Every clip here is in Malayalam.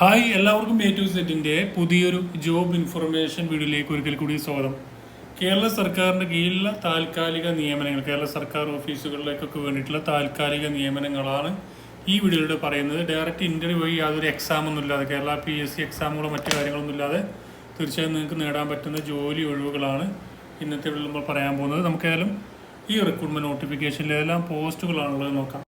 ഹായ് എല്ലാവർക്കും എ ടു സെറ്റിന്റെ പുതിയൊരു ജോബ് ഇൻഫർമേഷൻ വീഡിയോയിലേക്ക് ഒരിക്കൽ കൂടി സ്വാഗതം. കേരള സർക്കാരിന്റെ കീഴിലുള്ള താൽക്കാലിക നിയമനങ്ങൾ കേരള സർക്കാർ ഓഫീസുകളിലേക്കൊക്കെ വേണ്ടിയിട്ടുള്ള താൽക്കാലിക നിയമനങ്ങളാണ് ഈ വീഡിയോയിലൂടെ പറയുന്നത്. ഡയറക്റ്റ് ഇന്റർവ്യൂ വഴി യാതൊരു എക്സാം ഒന്നും ഇല്ലാതെ കേരള പി എസ് സി എക്സാമുകളോ മറ്റു കാര്യങ്ങളൊന്നും ഇല്ലാതെ തീർച്ചയായും നിങ്ങൾക്ക് നേടാൻ പറ്റുന്ന ജോലി ഒഴിവുകളാണ് ഇന്നത്തെ വീഡിയോയിൽ നമ്മൾ പറയാൻ പോകുന്നത്. നമുക്കേതായാലും ഈ റിക്രൂട്ട്മെന്റ് നോട്ടിഫിക്കേഷനിൽ ഏതെല്ലാം പോസ്റ്റുകളാണുള്ളത് നോക്കാം.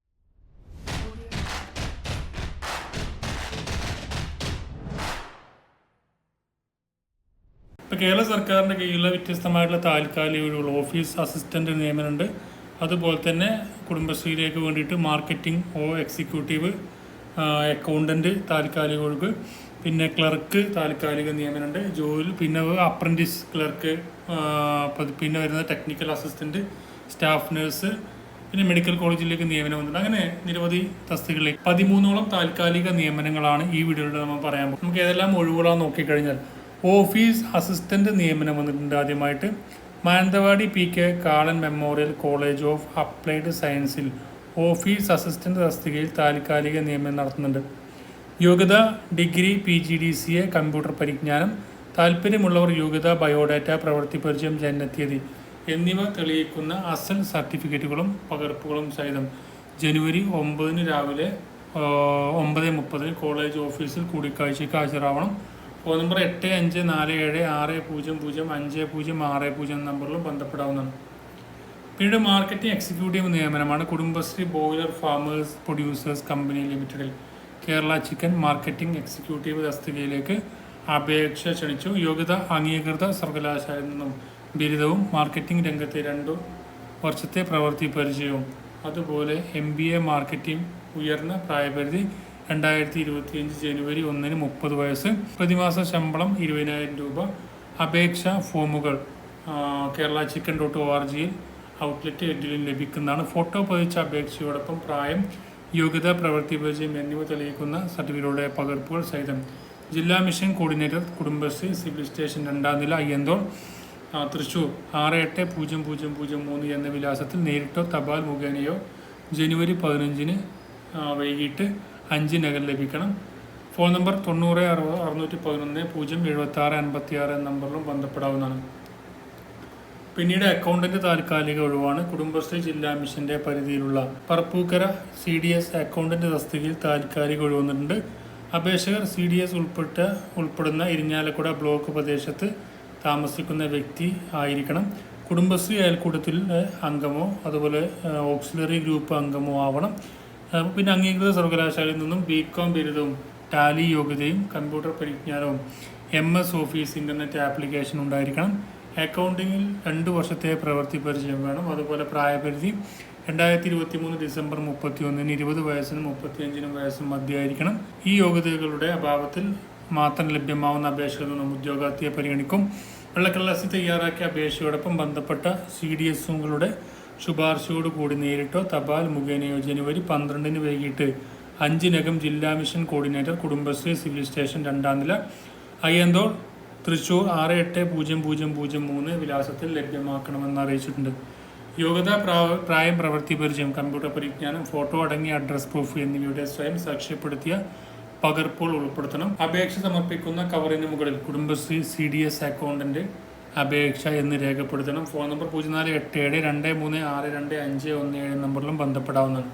ഇപ്പോൾ കേരള സർക്കാരിന്റെ കീഴിലുള്ള വ്യത്യസ്തമായിട്ടുള്ള താൽക്കാലിക ഒഴിവുകൾ ഓഫീസ് അസിസ്റ്റന്റ് നിയമനമുണ്ട്. അതുപോലെ തന്നെ കുടുംബശ്രീയിലേക്ക് വേണ്ടിയിട്ട് മാർക്കറ്റിംഗ് ഓ എക്സിക്യൂട്ടീവ് അക്കൗണ്ടന്റ് താൽക്കാലിക ഒഴിവ് പിന്നെ ക്ലർക്ക് താൽക്കാലിക നിയമനമുണ്ട്. ജോലി പിന്നെ അപ്രന്റീസ് ക്ലർക്ക് പിന്നെ വരുന്ന ടെക്നിക്കൽ അസിസ്റ്റന്റ് സ്റ്റാഫ് നഴ്സ് പിന്നെ മെഡിക്കൽ കോളേജിലേക്ക് നിയമനം വന്നിട്ടുണ്ട്. അങ്ങനെ നിരവധി തസ്തികളിലേക്ക് പതിമൂന്നോളം താൽക്കാലിക നിയമനങ്ങളാണ് ഈ വീഡിയോയിലൂടെ നമ്മൾ പറയാൻ പോകുന്നത്. നമുക്ക് ഏതെല്ലാം ഒഴിവുകളാണ് നോക്കിക്കഴിഞ്ഞാൽ ഓഫീസ് അസിസ്റ്റന്റ് നിയമനം വന്നിട്ടുണ്ട് ആദ്യമായിട്ട്. Mananthavady P K Kalan memorial college of applied സയൻസിൽ ഓഫീസ് അസിസ്റ്റന്റ് തസ്തികയിൽ താൽക്കാലിക നിയമനം നടത്തുന്നുണ്ട്. യോഗ്യത degree P G D C A computer പരിജ്ഞാനം താല്പര്യമുള്ളവർ യോഗ്യത ബയോഡാറ്റ പ്രവൃത്തി പരിചയം ജനനത്തീയതി എന്നിവ തെളിയിക്കുന്ന അസൽ സർട്ടിഫിക്കറ്റുകളും പകർപ്പുകളും സഹിതം ജനുവരി ഒമ്പതിന് രാവിലെ ഒമ്പത് മുപ്പതിന് കോളേജ് ഓഫീസിൽ കൂടിക്കാഴ്ചയ്ക്ക് ഹാജരാവണം. ഫോൺ നമ്പർ എട്ട് അഞ്ച് നാല് ഏഴ് ആറ് പൂജ്യം പൂജ്യം അഞ്ച് പൂജ്യം ആറ് പൂജ്യം നമ്പറിലും ബന്ധപ്പെടാവുന്നതാണ്. പിന്നീട് marketing executive നിയമനമാണ് Kudumbashree broiler farmers producers company ലിമിറ്റഡിൽ കേരള ചിക്കൻ മാർക്കറ്റിംഗ് എക്സിക്യൂട്ടീവ് തസ്തികയിലേക്ക് അപേക്ഷ ക്ഷണിച്ചു. യോഗ്യത അംഗീകൃത സർവകലാശാലയിൽ നിന്നും ബിരുദവും മാർക്കറ്റിംഗ് രംഗത്തെ രണ്ടു വർഷത്തെ പ്രവൃത്തി പരിചയവും. അതുപോലെ എം ബി എ മാർക്കറ്റിംഗ് ഉയർന്ന പ്രായപരിധി രണ്ടായിരത്തി ഇരുപത്തിയഞ്ച് ജനുവരി ഒന്നിന് മുപ്പത് വയസ്സ് പ്രതിമാസ ശമ്പളം ഇരുപതിനായിരം രൂപ അപേക്ഷ ഫോമുകൾ Kerala chicken dot O R ജിയിൽ ഔട്ട്ലെറ്റ് എഡിലും ലഭിക്കുന്നതാണ്. ഫോട്ടോ പതിച്ച അപേക്ഷയോടൊപ്പം പ്രായം യോഗ്യത പ്രവൃത്തി പരിചയം എന്നിവ തെളിയിക്കുന്ന സർട്ടിഫിക്കറ്റുകളുടെ പകർപ്പുകൾ സഹിതം ജില്ലാ mission coordinator Kudumbashree civil station രണ്ടാം നില അയ്യന്തോൾ തൃശൂർ ആറ് എട്ട് പൂജ്യം പൂജ്യം പൂജ്യം മൂന്ന് എന്ന വിലാസത്തിൽ നേരിട്ടോ തപാൽ മുഖേനയോ ജനുവരി പതിനഞ്ചിന് വൈകിട്ട് അഞ്ചിനകം ലഭിക്കണം. ഫോൺ നമ്പർ തൊണ്ണൂറ് അറുപത് അറുന്നൂറ്റി പതിനൊന്ന് പൂജ്യം എഴുപത്തി ആറ് അൻപത്തി ആറ് എന്ന നമ്പറിലും ബന്ധപ്പെടാവുന്നതാണ്. പിന്നീട് അക്കൗണ്ടന്റ് താൽക്കാലിക ഒഴിവാണ്. കുടുംബശ്രീ ജില്ലാ മിഷന്റെ പരിധിയിലുള്ള Parappukkara C D S accountant തസ്തികയിൽ താൽക്കാലിക ഒഴിവുന്നിട്ടുണ്ട് അപേക്ഷകർ സി ഡി എസ് ഉൾപ്പെട്ട ഉൾപ്പെടുന്ന ഇരിഞ്ഞാലക്കുട ബ്ലോക്ക് പ്രദേശത്ത് താമസിക്കുന്ന വ്യക്തി ആയിരിക്കണം. കുടുംബശ്രീ അയൽക്കൂട്ടത്തിൽ അംഗമോ അതുപോലെ ഓക്സിലറി ഗ്രൂപ്പ് അംഗമോ ആവണം. പിന്നെ അംഗീകൃത സർവകലാശാലയിൽ നിന്നും ബി കോം ബിരുദവും ടാലി യോഗ്യതയും computer പരിജ്ഞാനവും M S office internet application ഉണ്ടായിരിക്കണം. അക്കൗണ്ടിങ്ങിൽ രണ്ട് വർഷത്തെ പ്രവൃത്തി പരിചയം വേണം. അതുപോലെ പ്രായപരിധി രണ്ടായിരത്തി ഇരുപത്തി മൂന്ന് ഡിസംബർ മുപ്പത്തി ഒന്നിന് ഇരുപത് വയസ്സിനും മുപ്പത്തിയഞ്ചിനും വയസ്സും മധ്യമായിരിക്കണം ഈ യോഗ്യതകളുടെ അഭാവത്തിൽ മാത്രം ലഭ്യമാവുന്ന അപേക്ഷകൾ നിന്നും ഉദ്യോഗാർത്ഥിയെ പരിഗണിക്കും. വെള്ളക്കള്ളാസി തയ്യാറാക്കിയ അപേക്ഷയോടൊപ്പം ബന്ധപ്പെട്ട സി ഡി എസുകളുടെ ശുപാർശയോട് കൂടി നേരിട്ടോ തപാൽ മുഖേനയോ ജനുവരി പന്ത്രണ്ടിന് വൈകിട്ട് അഞ്ചിനകം ജില്ലാ mission coordinator Kudumbashree civil station രണ്ടാം നില അയ്യന്തോൾ തൃശൂർ ആറ് എട്ട് പൂജ്യം പൂജ്യം പൂജ്യം മൂന്ന് വിലാസത്തിൽ ലഭ്യമാക്കണമെന്ന് അറിയിച്ചിട്ടുണ്ട്. യോഗ്യതാ പ്രാ- പ്രായം പ്രവൃത്തി പരിചയം കമ്പ്യൂട്ടർ പരിജ്ഞാനം ഫോട്ടോ അടങ്ങിയ അഡ്രസ് പ്രൂഫ് എന്നിവയുടെ സ്വയം സാക്ഷ്യപ്പെടുത്തിയ പകർപ്പുകൾ ഉൾപ്പെടുത്തണം. അപേക്ഷ സമർപ്പിക്കുന്ന കവറിന് മുകളിൽ Kudumbashree C D S accountant അപേക്ഷ എന്ന് രേഖപ്പെടുത്തണം. ഫോൺ നമ്പർ പൂജ്യം നാല് എട്ട് ഏഴ് രണ്ട് മൂന്ന് ആറ് രണ്ട് അഞ്ച് ഒന്ന് ഏഴ് നമ്പറിലും ബന്ധപ്പെടാവുന്നതാണ്.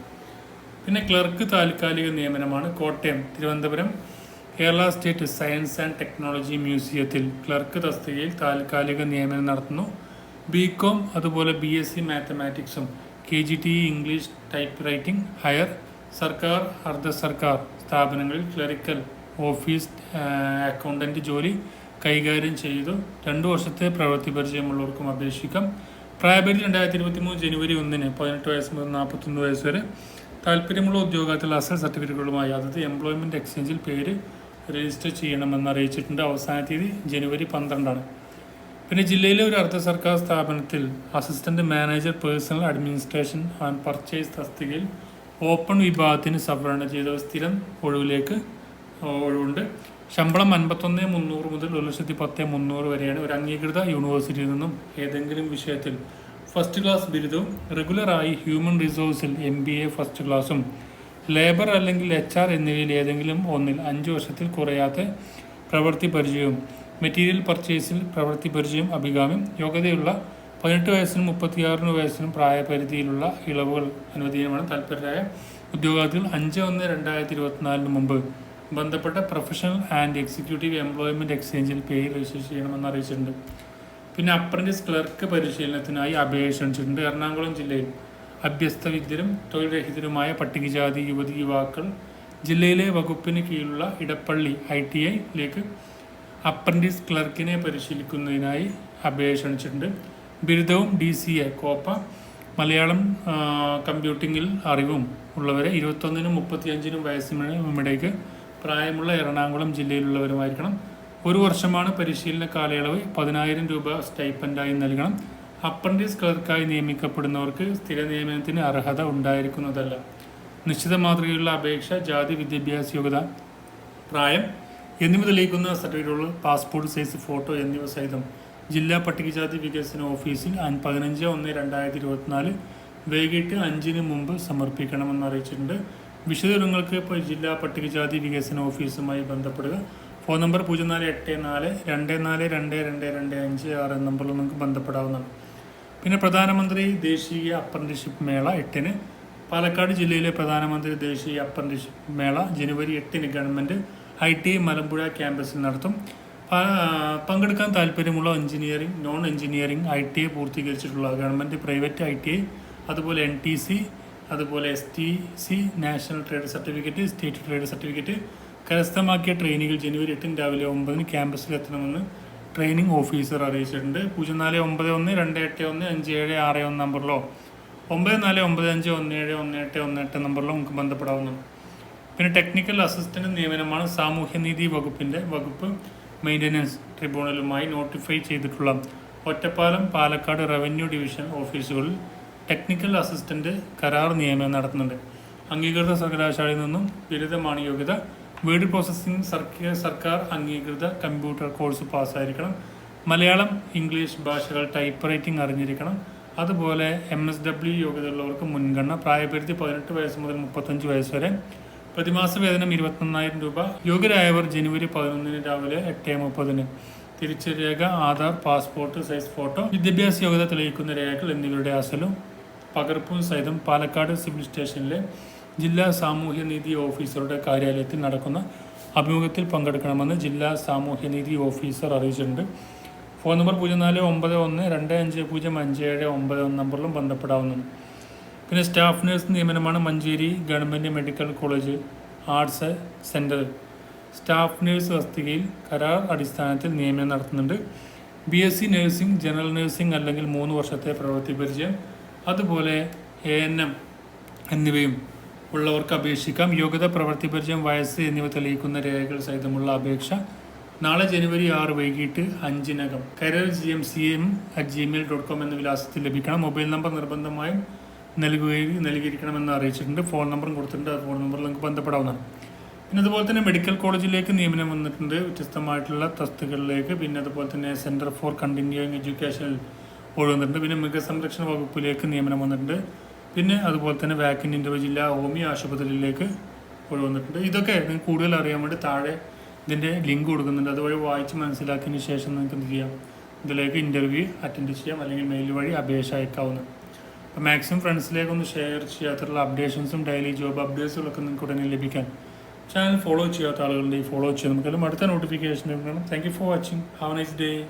പിന്നെ ക്ലർക്ക് താൽക്കാലിക നിയമനമാണ് Kottayam Thiruvananthapuram Kerala state science and technology മ്യൂസിയത്തിൽ ക്ലർക്ക് തസ്തികയിൽ താൽക്കാലിക നിയമനം നടത്തുന്നു. ബി കോം അതുപോലെ B S C മാത്തമാറ്റിക്സും K G T English type writing higher സർക്കാർ അർദ്ധ സർക്കാർ സ്ഥാപനങ്ങളിൽ ക്ലറിക്കൽ ഓഫീസ് അക്കൗണ്ടന്റ് ജോലി കൈകാര്യം ചെയ്തു. രണ്ടു വർഷത്തെ പ്രവൃത്തി പരിചയമുള്ളവർക്കും അപേക്ഷിക്കാം. പ്രായപരിധി രണ്ടായിരത്തി ഇരുപത്തി മൂന്ന് ജനുവരി ഒന്നിന് പതിനെട്ട് വയസ്സ് മുതൽ നാൽപ്പത്തൊന്ന് വയസ്സ് വരെ. താല്പര്യമുള്ള ഉദ്യോഗാർത്ഥികൾ അസൽ സർട്ടിഫിക്കറ്റുകളുമായി അതത് എംപ്ലോയ്മെന്റ് എക്സ്ചേഞ്ചിൽ പേര് രജിസ്റ്റർ ചെയ്യണമെന്ന് അറിയിച്ചിട്ടുണ്ട്. അവസാന തീയതി ജനുവരി പന്ത്രണ്ടാണ്. പിന്നെ ജില്ലയിലെ ഒരു അർദ്ധ സർക്കാർ സ്ഥാപനത്തിൽ assistant manager personnel administration and purchase തസ്തികയിൽ ഓപ്പൺ വിഭാഗത്തിന് സംവരണം ചെയ്ത സ്ഥിരം ഒഴിവിലേക്ക് ഒഴിവുണ്ട്. ശമ്പളം അൻപത്തൊന്ന് മുന്നൂറ് മുതൽ ഒരു ലക്ഷത്തി പത്ത് മുന്നൂറ് വരെയാണ് ഒരു അംഗീകൃത യൂണിവേഴ്സിറ്റിയിൽ നിന്നും ഏതെങ്കിലും വിഷയത്തിൽ ഫസ്റ്റ് ക്ലാസ് ബിരുദവും റെഗുലറായി ഹ്യൂമൻ റിസോഴ്സിൽ എം ബി എ ഫസ്റ്റ് ക്ലാസും ലേബർ അല്ലെങ്കിൽ എച്ച് ആർ എന്നിവയിൽ ഏതെങ്കിലും ഒന്നിൽ അഞ്ച് വർഷത്തിൽ കുറയാത്ത പ്രവൃത്തി പരിചയവും മെറ്റീരിയൽ പർച്ചേസിൽ പ്രവൃത്തി പരിചയം അഭികാമ്യം യോഗ്യതയുള്ള പതിനെട്ട് വയസ്സിനും മുപ്പത്തിയാറിന് വയസ്സിനും പ്രായപരിധിയിലുള്ള ഇളവുകൾ അനുവദീയമാണ് താല്പര്യരായ ഉദ്യോഗാർത്ഥികൾ അഞ്ച് ഒന്ന് രണ്ടായിരത്തി ഇരുപത്തിനാലിന് മുമ്പ് ബന്ധപ്പെട്ട പ്രൊഫഷണൽ ആൻഡ് എക്സിക്യൂട്ടീവ് എംപ്ലോയ്മെന്റ് എക്സ്ചേഞ്ചിൽ പേര് രജിസ്റ്റർ ചെയ്യണമെന്ന് അറിയിച്ചിട്ടുണ്ട്. പിന്നെ അപ്രന്റീസ് ക്ലർക്ക് പരിശീലനത്തിനായി അപേക്ഷിച്ചിട്ടുണ്ട് എറണാകുളം ജില്ലയിൽ അഭ്യസ്ത വിദ്യരും തൊഴിൽ രഹിതരുമായ പട്ടികജാതി യുവതി യുവാക്കൾ ജില്ലയിലെ വകുപ്പിന് കീഴിലുള്ള ഇടപ്പള്ളി ഐ ടി ഐയിലേക്ക് അപ്രന്റീസ് ക്ലർക്കിനെ പരിശീലിക്കുന്നതിനായി അപേക്ഷ ബിരുദവും D C A COPA Malayalam കമ്പ്യൂട്ടിങ്ങിൽ അറിവും ഉള്ളവരെ ഇരുപത്തൊന്നിനും മുപ്പത്തിയഞ്ചിനും വയസ്സിനും ഇടയ്ക്ക് പ്രായമുള്ള എറണാകുളം ജില്ലയിലുള്ളവരുമായിരിക്കണം. ഒരു വർഷമാണ് പരിശീലന കാലയളവ്. പതിനായിരം രൂപ സ്റ്റൈപ്പൻഡായി നൽകണം. അപ്രന്റീസ് ക്ലർക്കായി നിയമിക്കപ്പെടുന്നവർക്ക് സ്ഥിര നിയമനത്തിന് അർഹത ഉണ്ടായിരിക്കുന്നതല്ല. നിശ്ചിത മാതൃകയുള്ള അപേക്ഷ ജാതി വിദ്യാഭ്യാസ യോഗ്യത പ്രായം എന്നിവ തെളിയിക്കുന്ന സർട്ടിഫിക്കറ്റുകൾ പാസ്പോർട്ട് സൈസ് ഫോട്ടോ എന്നിവ സഹിതം ജില്ലാ പട്ടികജാതി വികസന ഓഫീസിൽ പതിനഞ്ച് ഒന്ന് രണ്ടായിരത്തി ഇരുപത്തിനാല് വൈകിട്ട് അഞ്ചിന് മുമ്പ് സമർപ്പിക്കണമെന്ന് അറിയിച്ചിട്ടുണ്ട്. വിശദവിവരങ്ങൾക്ക് ഇപ്പോൾ ജില്ലാ പട്ടികജാതി വികസന ഓഫീസുമായി ബന്ധപ്പെടുക. ഫോൺ നമ്പർ പൂജ്യം നാല് എട്ട് നാല് രണ്ട് നാല് രണ്ട് രണ്ട് രണ്ട് അഞ്ച് ആറ് എന്ന നമ്പറിൽ നിങ്ങൾക്ക് ബന്ധപ്പെടാവുന്നതാണ്. പിന്നെ പ്രധാനമന്ത്രി ദേശീയ അപ്രന്റീഷിപ്പ് മേള എട്ടിന്. പാലക്കാട് ജില്ലയിലെ പ്രധാനമന്ത്രി ദേശീയ അപ്രന്റീഷിപ്പ് മേള ജനുവരി എട്ടിന് ഗവൺമെന്റ് ഐ ടി മലമ്പുഴ ക്യാമ്പസിൽ നടത്തും. പങ്കെടുക്കാൻ താല്പര്യമുള്ള engineering non engineering I T I പൂർത്തീകരിച്ചിട്ടുള്ള government private I T I അതുപോലെ എൻ ടി സി അതുപോലെ S T C national trade certificate state trade certificate കരസ്ഥമാക്കിയ ട്രെയിനുകൾ ജനുവരി എട്ടിന് രാവിലെ ഒമ്പതിന് ക്യാമ്പസിൽ എത്തണമെന്ന് ട്രെയിനിങ് ഓഫീസർ അറിയിച്ചിട്ടുണ്ട്. പൂജ്യം നാല് ഒമ്പത് ഒന്ന് രണ്ട് എട്ട് ഒന്ന് അഞ്ച് ഏഴ് ആറ് ഒന്ന് നമ്പറിലോ? ഒമ്പത് നാല് ഒമ്പത് അഞ്ച് ഒന്ന് ഏഴ് ഒന്ന് എട്ട് ഒന്ന് എട്ട് നമ്പറിലോ നമുക്ക് ബന്ധപ്പെടാവുന്നു. പിന്നെ ടെക്നിക്കൽ അസിസ്റ്റന്റ് നിയമനമാണ് സാമൂഹ്യനീതി വകുപ്പിന്റെ വകുപ്പ് മെയിന്റനൻസ് ട്രിബ്യൂണലുമായി നോട്ടിഫൈ ചെയ്തിട്ടുള്ള ഒറ്റപ്പാലം പാലക്കാട് റവന്യൂ ഡിവിഷൻ ഓഫീസുകളിൽ ടെക്നിക്കൽ അസിസ്റ്റന്റ് കരാർ നിയമനം നടത്തുന്നുണ്ട്. അംഗീകൃത സർവകലാശാലയിൽ നിന്നും ബിരുദമാണ് യോഗ്യത. വേർഡ് പ്രോസസ്സിംഗ് സർക്കാർ സർക്കാർ അംഗീകൃത കമ്പ്യൂട്ടർ കോഴ്സ് പാസ്സായിരിക്കണം. മലയാളം ഇംഗ്ലീഷ് ഭാഷകൾ ടൈപ്പ് റൈറ്റിംഗ് അറിഞ്ഞിരിക്കണം. അതുപോലെ എം എസ് ഡബ്ല്യു യോഗ്യതയുള്ളവർക്ക് മുൻഗണന പ്രായപരിധി പതിനെട്ട് വയസ്സ് മുതൽ മുപ്പത്തഞ്ച് വയസ്സ് വരെ. പ്രതിമാസ വേതനം ഇരുപത്തൊന്നായിരം രൂപ. യോഗ്യരായവർ ജനുവരി പതിനൊന്നിന് രാവിലെ എട്ട് മുപ്പതിന്. തിരിച്ചരേഖ ആധാർ പാസ്പോർട്ട് സൈസ് ഫോട്ടോ വിദ്യാഭ്യാസ യോഗ്യത തെളിയിക്കുന്ന രേഖകൾ എന്നിവയുടെ അസലും പകർപ്പും സഹിതം പാലക്കാട് സിവിൽ സ്റ്റേഷനിലെ ജില്ലാ സാമൂഹ്യനീതി ഓഫീസറുടെ കാര്യാലയത്തിൽ നടക്കുന്ന അഭിമുഖത്തിൽ പങ്കെടുക്കണമെന്ന് ജില്ലാ സാമൂഹ്യനീതി ഓഫീസർ അറിയിച്ചിട്ടുണ്ട്. ഫോൺ നമ്പർ പൂജ്യം നാല് ഒമ്പത് ഒന്ന് രണ്ട് അഞ്ച് പൂജ്യം അഞ്ച് ഏഴ് ഒമ്പത് ഒന്ന് നമ്പറിലും ബന്ധപ്പെടാവുന്നതാണ്. പിന്നെ staff nurse നിയമനമാണ് Manjeri government medical college arts centre staff nurse തസ്തികയിൽ കരാർ അടിസ്ഥാനത്തിൽ നിയമനം നടത്തുന്നുണ്ട്. B S C nursing general nursing അല്ലെങ്കിൽ മൂന്ന് വർഷത്തെ പ്രവൃത്തി പരിചയം അതുപോലെ എ എൻ എം എന്നിവയും ഉള്ളവർക്ക് അപേക്ഷിക്കാം. യോഗ്യത പ്രവൃത്തി പരിചയം വയസ്സ് എന്നിവ തെളിയിക്കുന്ന രേഖകൾ സഹിതമുള്ള അപേക്ഷ നാളെ ജനുവരി ആറ് വൈകിട്ട് അഞ്ചിനകം. Career G M C M at Gmail dot com എന്ന വിലാസത്തിൽ ലഭിക്കണം. മൊബൈൽ നമ്പർ നിർബന്ധമായും നൽകുകയും നൽകിയിരിക്കണമെന്ന് അറിയിച്ചിട്ടുണ്ട്. ഫോൺ നമ്പറും കൊടുത്തിട്ടുണ്ട്. ആ ഫോൺ നമ്പറിൽ നിങ്ങൾക്ക് ബന്ധപ്പെടാവുന്നതാണ്. പിന്നെ അതുപോലെ തന്നെ മെഡിക്കൽ കോളേജിലേക്ക് നിയമനം വന്നിട്ടുണ്ട്. വ്യത്യസ്തമായിട്ടുള്ള തസ്തികളിലേക്ക് പിന്നെ അതുപോലെ തന്നെ സെന്റർ ഫോർ കണ്ടിന്യൂയിങ് എഡ്യൂക്കേഷനിൽ ഒഴിവന്നിട്ടുണ്ട് പിന്നെ മൃഗസംരക്ഷണ വകുപ്പിലേക്ക് നിയമനം വന്നിട്ടുണ്ട്. പിന്നെ അതുപോലെ തന്നെ വാക്കിൻ ഇന്റർവ്യൂ ജില്ലാ ഹോമിയോ ആശുപത്രിയിലേക്ക് വന്നിട്ടുണ്ട്. ഇതൊക്കെ നിങ്ങൾക്ക് കൂടുതൽ അറിയാൻ വേണ്ടി താഴെ ഇതിന്റെ ലിങ്ക് കൊടുക്കുന്നുണ്ട്. അതുവഴി വായിച്ച് മനസ്സിലാക്കിയതിന് ശേഷം നിങ്ങൾക്ക് എന്ത് ചെയ്യാം? ഇതിലേക്ക് ഇന്റർവ്യൂ അറ്റൻഡ് ചെയ്യാം. അല്ലെങ്കിൽ മെയിൽ വഴി അപേക്ഷ അയക്കാവുന്നതാണ് അപ്പോൾ മാക്സിമം ഫ്രണ്ട്സിലേക്ക് ഒന്ന് ഷെയർ ചെയ്യാത്തുള്ള അപ്ഡേഷൻസും ഡെയിലി ജോബ് അപ്ഡേറ്റ്സുകളൊക്കെ നിങ്ങൾക്ക് ഉടനെ ലഭിക്കാൻ ചാനൽ ഫോളോ ചെയ്യാത്ത ആളുകളുടെ ഫോളോ ചെയ്യാം. നമുക്കെല്ലാം അടുത്ത notification thank you for watching have nice day